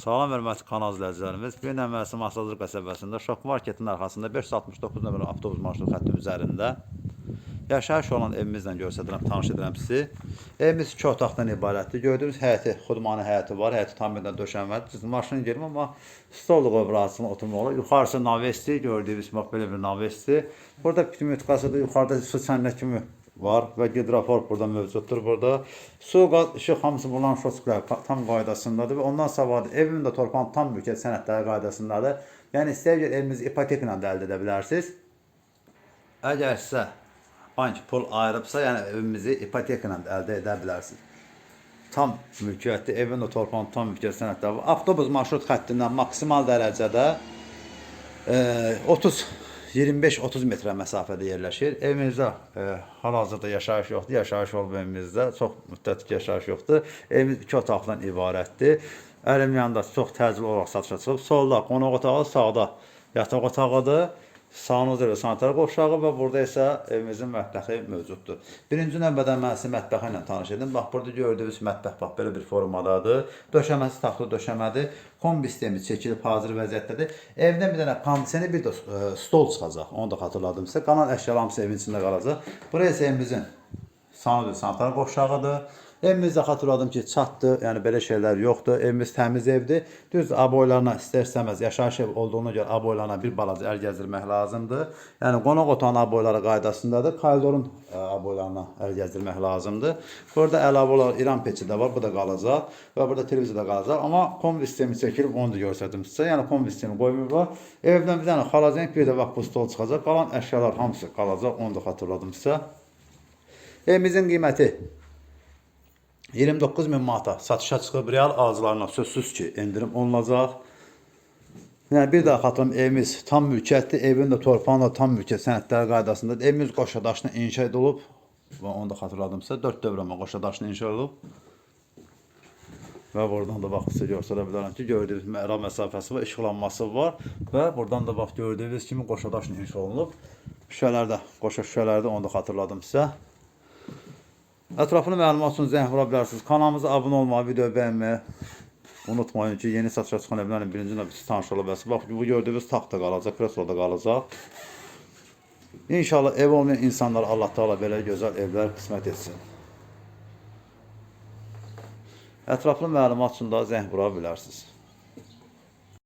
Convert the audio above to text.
Salam hörmətli kanal izləyicilərimiz. Bir nömrəsi Masazır qəsəbəsində Şok Marketin arxasında 569 nömrəli avtobus marşrut xətti üzərində yaşayış olan evimizlə göstərirəm, tanış edirəm sizi. Evimiz iki otaqdan ibarətdir. Gördüyünüz həyəti, xudmanı həyəti var. Həyəti tam birdən döşənmədir. Düzdür, maşın girim amma stol qovrasını oturmaq olar. Yuxarısı navesti, gördüyünüz bax belə bir navesti. Burada pneumatikası da yuxarıda su çənlə kimi var və gidrofor burada mövcuddur burada. Su, qaz, işıq hamısı bulan şosklar tam qaydasındadır və ondan savadlı evin də torpağın tam mülkiyyət sənədləri qaydasındadır. Yəni istəyir evimizi ipoteka ilə də əldə edə bilərsiniz. Əgər sizə bank pul ayırıbsa, yəni evimizi ipoteka ilə də əldə edə bilərsiniz. Tam mülkiyyətli, evin də torpağın tam mülkiyyət sənədləri var. Avtobus marşrut xəttindən maksimal dərəcədə e, 30 25-30 metrə məsafədə yerləşir. Evimizdə e, hal-hazırda yaşayış yoxdur. Yaşayış olub evimizdə. Çox müddətli yaşayış yoxdur. Evimiz iki otaqdan ibarətdir. Əlim yanında çox təcil olaraq satışa çıxıb. Solda qonaq otağı, sağda yataq otağıdır. Sanuzer və sanitar qovşağı və burada isə evimizin mətbəxi mövcuddur. Birinci növbədə mən sizi mətbəxi ilə tanış edim. Bax burada gördüyünüz mətbəx bax belə bir formadadır. Döşəməsi taxtlı döşəmədir. Kombi sistemi çəkilib hazır vəziyyətdədir. Evdən bir dənə kondisioner, bir də e, stol çıxacaq. Onu da xatırladım sizə. Qalan əşyalar hamısı evin içində qalacaq. Burası isə evimizin sanuzer sanitar qovşağıdır. Evimizdə xatırladım ki, çatdı, yəni belə şeylər yoxdur. Evimiz təmiz evdir. Düz aboylarına istər-istəməz yaşayış ev olduğuna görə aboylarına bir balaca əl gəzdirmək lazımdır. Yəni qonaq otağının aboyları qaydasındadır. Koridorun ə, aboylarına əl gəzdirmək lazımdır. Burada əlavə olaraq İran peçi də var, bu da qalacaq və burada televizor da qalacaq. Amma kombi sistemi çəkilib onu da göstərdim sizə. Yəni kombi sistemi qoymayıblar. Evdən bir dənə xalazenk, bir də bax bu stol çıxacaq. Qalan əşyalar hamısı qalacaq. Onu da xatırladım sizə. Evimizin qiyməti 29 min manata satışa çıxıb real alıcılarına sözsüz ki endirim olunacaq. Yəni bir daha xatırlam evimiz tam mülkiyyətli, evin də torpağın da tam mülkiyyət sənədləri qaydasındadır. Evimiz qoşa daşına inşa edilib və onu da xatırladımsa 4 dövrəmə qoşa daşına inşa edilib. Və buradan da bax sizə göstərə bilərəm ki, gördüyünüz əra məsafəsi var, işıqlanması var və buradan da bax gördüyünüz kimi qoşa daşla inşa olunub. Şüşələrdə, qoşa şüşələrdə onu da xatırladım sizə. Ətraflı məlumat üçün zəng vura bilərsiniz. Kanalımıza abunə olmağı, videoyu bəyənməyi unutmayın ki, yeni satışa çıxan evlərin birinci növbəsi tanış ola bilərsiniz. Bax, bu gördüyünüz taxt da qalacaq, kreslo da qalacaq. İnşallah ev olmayan insanlar Allah Taala belə gözəl evlər qismət etsin. Ətraflı məlumat üçün də zəng vura bilərsiniz.